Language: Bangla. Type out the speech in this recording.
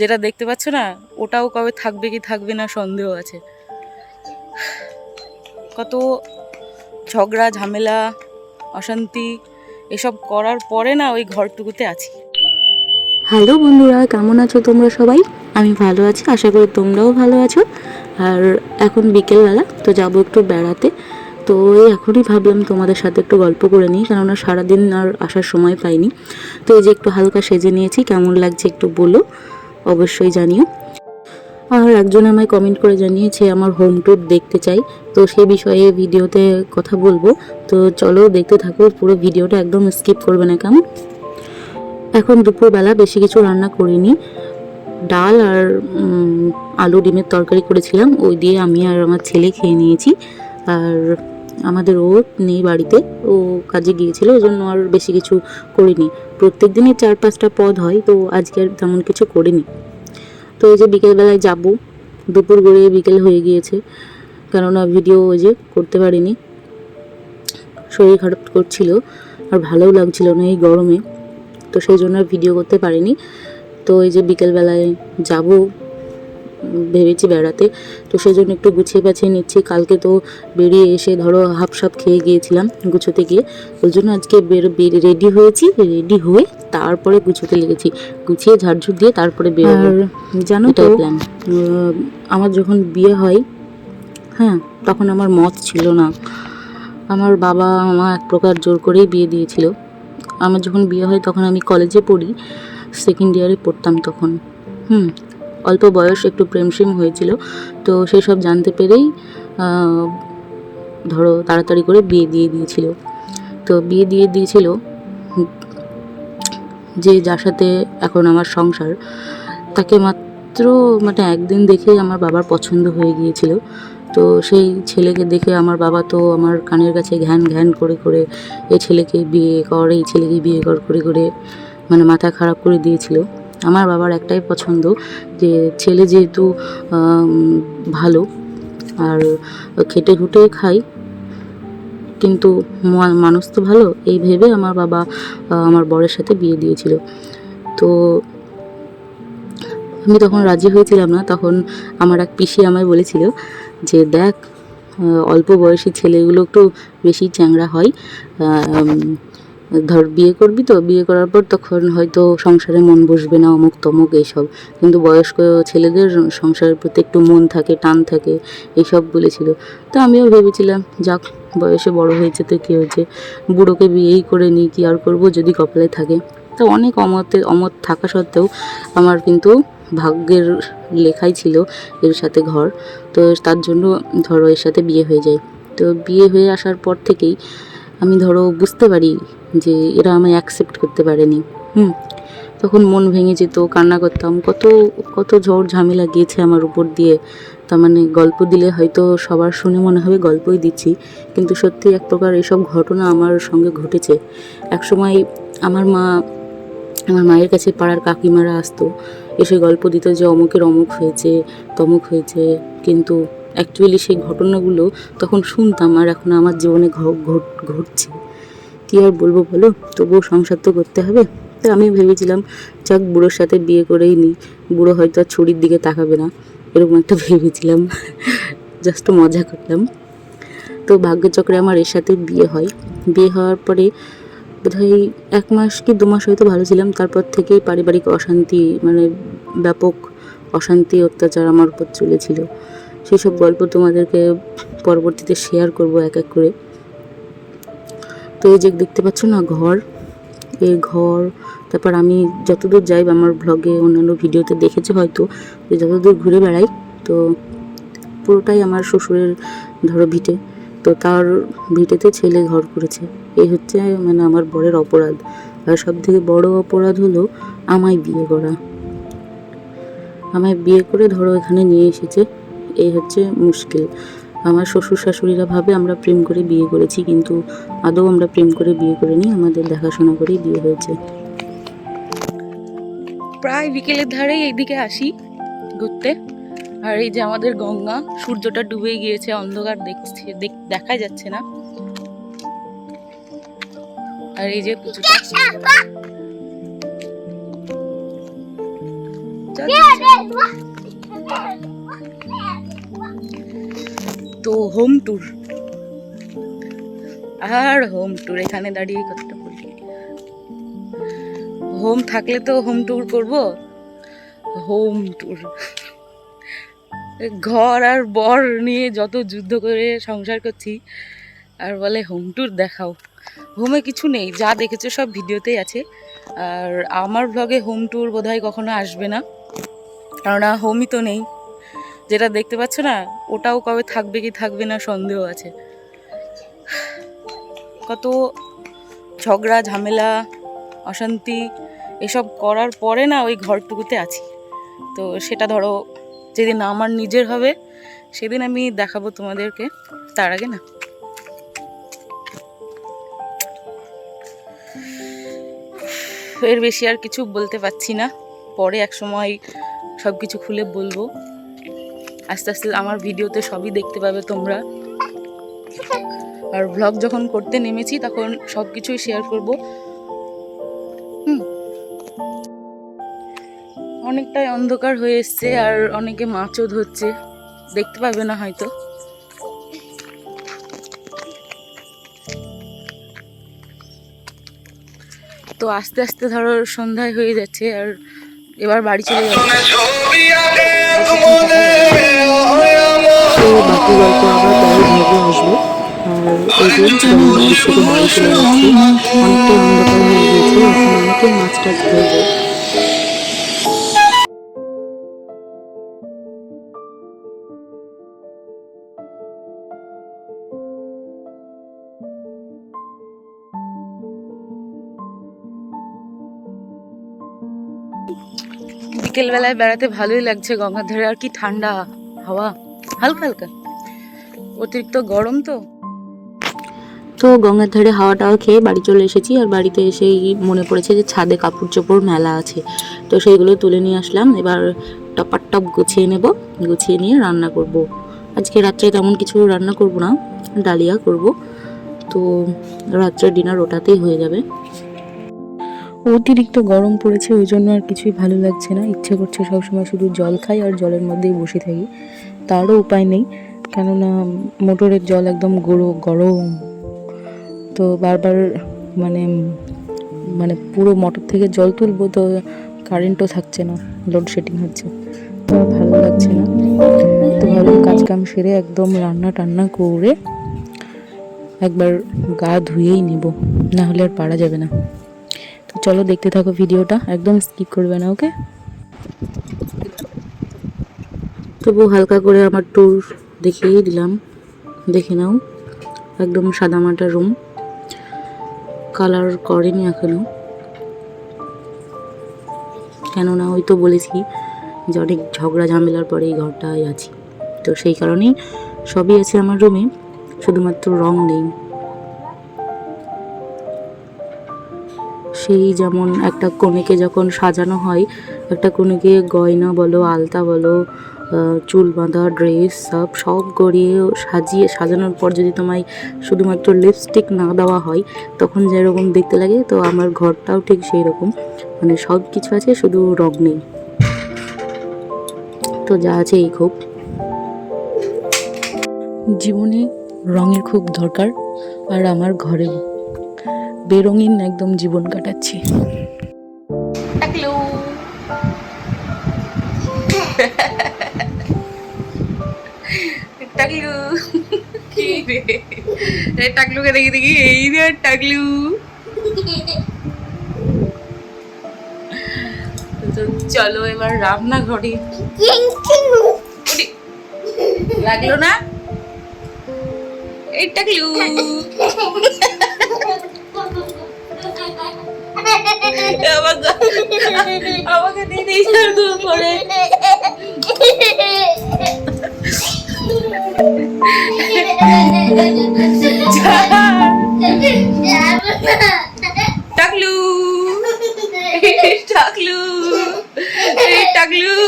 যেটা দেখতে পাচ্ছ না, ওটাও কবে থাকবে কি থাকবে না সন্দেহ আছে। কত ঝগড়া, ঝামেলা, অশান্তি, এসব করার পরে না ওই ঘরটুকুতে আছি। হ্যালো বন্ধুরা, কেমন আছো তোমরা সবাই? আমি ভালো আছি, আশা করি তোমরাও ভালো আছো। আর এখন বিকেলবেলা, তো যাব একটু বেড়াতে। তো এই এখনই ভাবলাম তোমাদের সাথে একটু গল্প করে নিই, কেননা সারাদিন আর আসার সময় পাইনি। তো এই যে একটু হালকা সেজে নিয়েছি, কেমন লাগছে একটু বলো। অবশ্যই জানিও। আর একজন আমায় কমেন্ট করে জানিয়েছে, আমার হোম ট্যুর দেখতে চাই। তো সেই বিষয়ে ভিডিওতে কথা বলব। তো চলো দেখতে থাকো, পুরো ভিডিওটা একদম স্কিপ করবে না কেমন? এখন দুপুরবেলা বেশি কিছু রান্না করিনি। ডাল আর আলু ডিমের তরকারি করেছিলাম। ওই দিয়ে আমি আর আমার ছেলে খেয়ে নিয়েছি। আর আমাদের ও নেই বাড়িতে, ও কাজে গিয়েছিল ওই জন্য আর বেশি কিছু করিনি। প্রত্যেক দিনই চার পাঁচটা পদ হয়, তো আজকে আর তেমন কিছু করিনি। তো এই যে বিকেলবেলায় যাব, দুপুর গড়িয়ে বিকেল হয়ে গিয়েছে, কেননা ভিডিও ওই যে করতে পারিনি। শরীর খারাপ করছিল, আর ভালোও লাগছিল না এই গরমে, তো সেই জন্য ভিডিও করতে পারিনি। তো এই যে বিকেলবেলায় যাব ভেবেছি বেড়াতে। তো সেই জন্য একটু গুছিয়ে পাছিয়ে নিচ্ছি। কালকে তো বেরিয়ে এসে ধরো হাফ সাপ খেয়ে গিয়েছিলাম গুছোতে গিয়ে। ওই জন্য আজকে বের রেডি হয়েছি। রেডি হয়ে তারপরে গুছোতে লেগেছি। গুছিয়ে ঝাড়ঝুড় দিয়ে তারপরে বেরোবো। জানো তো প্ল্যান আমার যখন বিয়ে হয় হ্যাঁ তখন আমার মত ছিল না। আমার বাবা মা এক প্রকার জোর করেই বিয়ে দিয়েছিল। আমার যখন বিয়ে হয় তখন আমি কলেজে পড়ি সেকেন্ড ইয়ারে পড়তাম তখন। হুম অল্প বয়স একটু প্রেমসেম হয়েছিল, তো সেই সব জানতে পেরেই ধরো তাড়াতাড়ি করে বিয়ে দিয়ে দিয়েছিল। তো বিয়ে দিয়ে দিয়েছিল, যে যার সাথে এখন আমার সংসার, তাকে মাত্র মানে একদিন দেখেই আমার বাবার পছন্দ হয়ে গিয়েছিল। তো সেই ছেলেকে দেখে আমার বাবা তো আমার কানের কাছে ঘ্যান ঘ্যান করে করে এই ছেলেকে বিয়ে কর, এই ছেলেকে বিয়ে কর করে করে মানে মাথা খারাপ করে দিয়েছিল। আমার বাবার একটাই পছন্দ যে ছেলে যেহেতু ভালো আর খেটে খুটে খাই, কিন্তু মানুষ তো ভালো, এই ভেবে আমার বাবা আমার বরের সাথে বিয়ে দিয়েছিল। তো আমি তখন রাজি হয়েছিলাম না, তখন আমার এক পিসি আমায় বলেছিল যে, দেখ অল্প বয়সী ছেলেগুলো একটু বেশি চ্যাংড়া হয়। ধর, বিয়ে করবি তো, বিয়ে করার পর তখন হয়তো সংসারে মন বসবে না, অমুক তমুক এইসব কিন্তু বয়স্ক ছেলেদের সংসারের প্রতি একটু মন থাকে, টান থাকে এইসব বলেছিল। তো আমিও ভেবেছিলাম, যাক, বয়সে বড় হয়েছে তো কী হয়েছে, বুড়োকে বিয়েই করে নিই, কী আর করব যদি কপালে থাকে। তো অনেক অমতে, অমত থাকা সত্ত্বেও আমার কিন্তু ভাগ্যের লেখাই ছিল এর সাথে ঘর। তো তার জন্য ধরো এর সাথে বিয়ে হয়ে যায়। তো বিয়ে হয়ে আসার পর থেকেই আমি ধরো বুঝতে পারি যে এরা আমায় অ্যাকসেপ্ট করতে পারেনি। হুম। তখন মন ভেঙে যেত, কান্না করতাম। কত কত ঝড় ঝামেলা গিয়েছে আমার উপর দিয়ে। তার মানে গল্প দিলে হয়তো সবার শুনে মনে হবে গল্পই দিচ্ছি। কিন্তু সত্যি এক প্রকার এসব ঘটনা আমার সঙ্গে ঘটেছে। একসময় আমার মা, আমার মায়ের কাছে পাড়ার কাকিমারা আসতো। এসে গল্প দিত যে অমুকের অমুক হয়েছে, তমুক হয়েছে। কিন্তু অ্যাকচুয়ালি সেই ঘটনাগুলো তখন শুনতাম আর এখন আমার জীবনে ঘটছে। কী আর বলব বলো? তবুও সংসার তো করতে হবে। তো আমি ভেবেছিলাম, যাক, বুড়োর সাথে বিয়ে করেই নিই বুড়ো হয়তো আর ছুরির দিকে তাকাবে না, এরকম একটা ভেবেছিলাম। জাস্ট মজা করলাম। তো ভাগ্যচক্রে আমার এর সাথে বিয়ে হয়। বিয়ে হওয়ার পরে বোধহয় এক মাস কি দু মাস হয়তো ভালো ছিলাম। তারপর থেকেই পারিবারিক অশান্তি মানে ব্যাপক অশান্তি, অত্যাচার আমার উপর চলেছিল। সেসব গল্প তোমাদেরকে পরবর্তীতে শেয়ার করব এক এক করে। তো এই যে দেখতে পাচ্ছ না ঘর, এই ঘর, তারপর আমি যতদূর যাই বা আমার ব্লগে অন্যান্য ভিডিওতে দেখেছি হয়তো, যে যতদূর ঘুরে বেড়াই, তো পুরোটাই আমার শ্বশুরের ধরো ভিটে। তো তার ভিটেতে ছেলে ঘর করেছে। এই হচ্ছে মানে আমার বরের অপরাধ। আর সব থেকে বড় অপরাধ হলো আমায় বিয়ে করা। আমায় বিয়ে করে ধরো এখানে নিয়ে এসেছে, এই হচ্ছে মুশকিল। আমার শ্বশুর শাশুড়িরা ভাবে আমরা প্রেম করে বিয়ে করেছি কিন্তু আদৌ আমরা প্রেম করে বিয়ে করে করিনি আমাদের দেখাশোনা করেই বিয়ে হয়েছে। প্রায় বিকেলের ধারেই এইদিকে আসি ঘুরতে। আর এই যে আমাদের গঙ্গা সূর্যটা ডুবে গিয়েছে অন্ধকার দেখছে দেখ- যাচ্ছে না। আর এই যে কিছুটা। তো হোম ট্যুর আর হোম ট্যুর এখানে দাঁড়িয়ে কতটা বলি। হোম থাকলে তো হোম ট্যুর করব। হোম ট্যুর ঘর আর বর নিয়ে যত যুদ্ধ করে সংসার করছি, আর বলে হোম ট্যুর দেখাও। হোমে কিছু নেই, যা দেখেছ সব ভিডিওতেই আছে। আর আমার ব্লগে হোম ট্যুর বোধহয় কখনো আসবে না। কেননা হোমই তো নেই। যেটা দেখতে পাচ্ছ না, ওটাও কবে থাকবে কি থাকবে না সন্দেহ আছে। কত ঝগড়া, ঝামেলা, অশান্তি, এসব করার পরে না ওই ঘরটুকুতে আছি। তো সেটা ধরো, যেদিন আমার নিজের হবে, সেদিন আমি দেখাবো তোমাদেরকে, তার আগে না। এর বেশি আর কিছু বলতে পারছি না। পরে এক সময় সব কিছু খুলে বলব। আস্তে আস্তে আমার ভিডিওতে সবই দেখতে পাবে তোমরা। আর ব্লগ যখন করতে নেমেছি, তখন সব কিছুই শেয়ার করব অনেকটাই অন্ধকার হয়ে এসছে আর অনেকে মাছও ধরছে। দেখতে পাবে না হয়তো। তো আস্তে আস্তে ধরো সন্ধ্যায় হয়ে যাচ্ছে আর এবার বাড়ি চলে তো বাকি গল্প আবার পরে ভেবে আসব আর এই যে বাড়ি থেকে চলে যাচ্ছি অনেকটাই অন্ধকার হয়ে গিয়েছে এখন অনেকে মাছ ধরবে বিকেলবেলায় বেড়াতে ভালোই লাগছে গঙ্গার ধারে আর কি ঠান্ডা হাওয়া? হালকা হালকা। অতিরিক্ত গরম তো? তো গঙ্গার ধারে হাওয়া টাওয়া খেয়ে বাড়ি চলে এসেছি আর বাড়িতে এসেই মনে পড়েছে যে ছাদে কাপড় চোপড় মেলা আছে। তো সেইগুলো তুলে নিয়ে আসলাম। এবার টপার টপ গুছিয়ে নেব, গুছিয়ে নিয়ে রান্না করব। আজকে রাত্রে তেমন কিছু রান্না করব না, ডালিয়া করব। তো রাত্রে ডিনার ওটাতেই হয়ে যাবে। অতিরিক্ত গরম পড়েছে, ওই জন্য আর কিছুই ভালো লাগছে না। ইচ্ছে করছে সবসময় শুধু জল খাই আর জলের মধ্যেই বসে থাকি। তারও উপায় নেই, কেননা মোটরের জল একদম গরো, গরম। তো বারবার মানে মানে পুরো মোটর থেকে জল তুলবো তো কারেন্টও থাকছে না, লোডশেডিং হচ্ছে। তো ভালো লাগছে না। তো ভাবলাম কাজ কাম সেরে একদম রান্না টান্না করে একবার গা ধুয়েই নিব, না হলে আর পারা যাবে না। তো চলো দেখতে থাকো ভিডিওটা, একদম স্কিপ করবে না ওকে তবু হালকা করে আমার ট্যুর দেখিয়ে দিলাম, দেখে নাও, একদম সাদামাটা রুম কালার করেনি এখনও। কেননা ওই তো বলেছি যে অনেক ঝগড়া ঝামেলার পরে এই ঘরটায় আছি। তো সেই কারণেই সবই আছে আমার রুমে শুধুমাত্র রং নেই। সেই যেমন একটা কনেকে যখন সাজানো হয়, একটা কনেকে গয়না বলো, আলতা বলো চুল বাঁধা, ড্রেস, সব সব গড়িয়ে সাজিয়ে সাজানোর পর যদি তোমায় শুধুমাত্র লিপস্টিক না দেওয়া হয়, তখন যেরকম দেখতে লাগে, তো আমার ঘরটাও ঠিক সেই রকম মানে সব কিছু আছে, শুধু রং নেই। তো যা আছে এই খুব। জীবনে রঙের খুব দরকার, আর আমার ঘরেও। বেরঙিন একদম জীবন কাটাচ্ছি। টাকলু। কি? রে এই টাকলুকে দেখি দেখি। এই রে টাকলু। তো চলো এবার রান্নাঘরে। ওরে, লাগল না? এই টাকলু। আমাকে দিদি টাকলু। টাকলু। টাকলু।